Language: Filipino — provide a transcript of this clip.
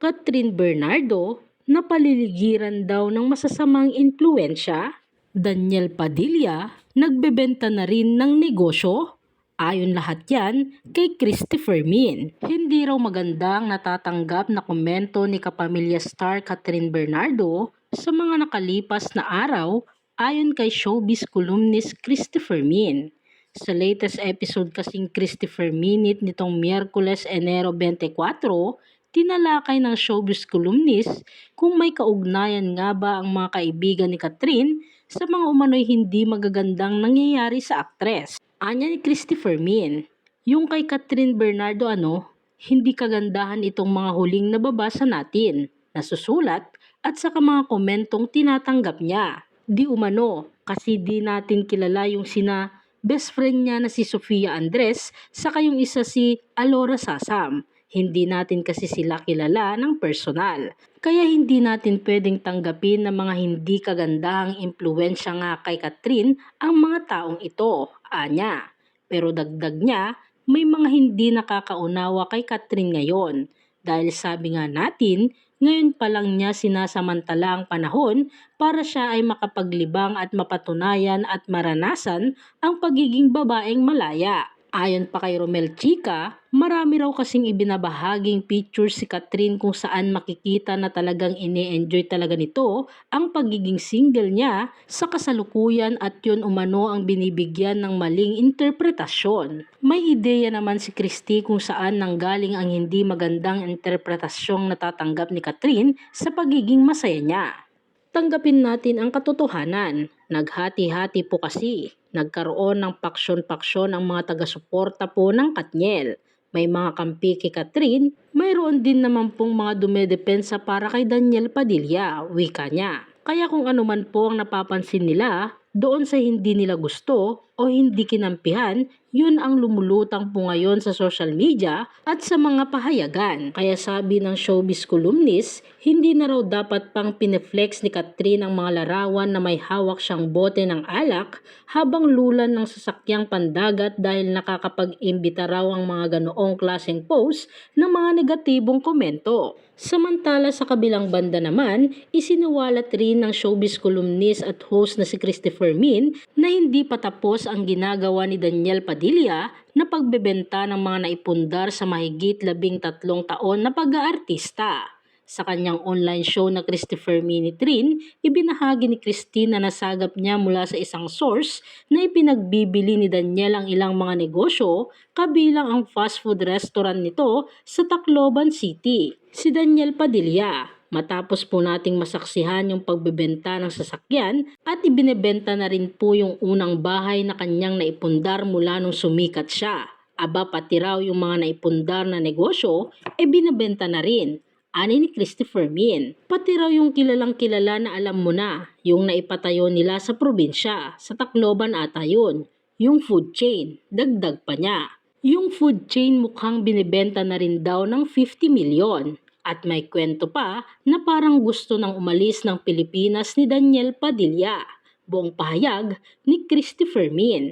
Catherine Bernardo na paliligiran daw ng masasamang impluensya. Daniel Padilla, nagbebenta na rin ng negosyo. Ayon lahat yan kay Christopher Min. Hindi raw magandang natatanggap na komento ni kapamilya star Catherine Bernardo sa mga nakalipas na araw ayon kay showbiz columnist Christopher Min. Sa latest episode kasing Christopher Minute nitong Miyerkules Enero 24, tinalakay ng showbiz columnist kung may kaugnayan nga ba ang mga kaibigan ni Catherine sa mga umano'y hindi magagandang nangyayari sa aktres. Anya ni Christopher Min, yung kay Catherine Bernardo ano, hindi kagandahan itong mga huling nababasa natin, nasusulat at saka mga komentong tinatanggap niya. Di umano, kasi di natin kilala yung sina best friend niya na si Sofia Andres saka yung isa si Alora Sasam. Hindi natin kasi sila kilala ng personal. Kaya hindi natin pwedeng tanggapin na mga hindi kagandahang impluensya nga kay Catherine ang mga taong ito, anya. Pero dagdag niya, may mga hindi nakakaunawa kay Catherine ngayon. Dahil sabi nga natin, ngayon pa lang niya sinasamantala ang panahon para siya ay makapaglibang at mapatunayan at maranasan ang pagiging babaeng malaya. Ayon pa kay Romel Chica, marami raw kasing ibinabahaging pictures si Catherine kung saan makikita na talagang ini-enjoy talaga nito ang pagiging single niya sa kasalukuyan at yun umano ang binibigyan ng maling interpretasyon. May ideya naman si Christy kung saan nanggaling ang hindi magandang interpretasyong natatanggap ni Catherine sa pagiging masaya niya. Tanggapin natin ang katotohanan. Naghati-hati po kasi. Nagkaroon ng paksyon-paksyon ang mga taga-suporta po ng Katniel. May mga kampi kay Catherine, mayroon din naman pong mga dumedepensa para kay Daniel Padilla, wika niya. Kaya kung ano man po ang napapansin nila, doon sa hindi nila gusto o hindi kinampihan, yun ang lumulutang po ngayon sa social media at sa mga pahayagan. Kaya sabi ng showbiz columnist, hindi na raw dapat pang pineflex ni Catherine ang mga larawan na may hawak siyang bote ng alak habang lulan ng sasakyang pandagat dahil nakakapag-imbita raw ang mga ganoong klaseng post ng mga negatibong komento. Samantala sa kabilang banda naman, isinuwalat rin ng showbiz columnist at host na si Christopher Min na hindi pa tapos ang ginagawa ni Daniel Padilla na pagbebenta ng mga naipundar sa mahigit labing tatlong taon na pag-aartista. Sa kanyang online show na Christopher Minute rin, ibinahagi ni Christine na nasagap niya mula sa isang source na ipinagbibili ni Daniel ang ilang mga negosyo kabilang ang fast food restaurant nito sa Tacloban City. Si Daniel Padilla, matapos po nating masaksihan yung pagbebenta ng sasakyan at ibinebenta na rin po yung unang bahay na kanyang naipundar mula nung sumikat siya. Aba pati raw yung mga naipundar na negosyo, e binebenta na rin. Ani ni Christopher Min. Pati raw yung kilalang kilala na alam mo na, yung naipatayo nila sa probinsya, sa Tacloban ata yun. Yung food chain, dagdag pa niya. Yung food chain mukhang binibenta na rin daw ng 50 milyon. At may kwento pa na parang gusto nang umalis ng Pilipinas ni Daniel Padilla. Buong pahayag ni Christopher Min.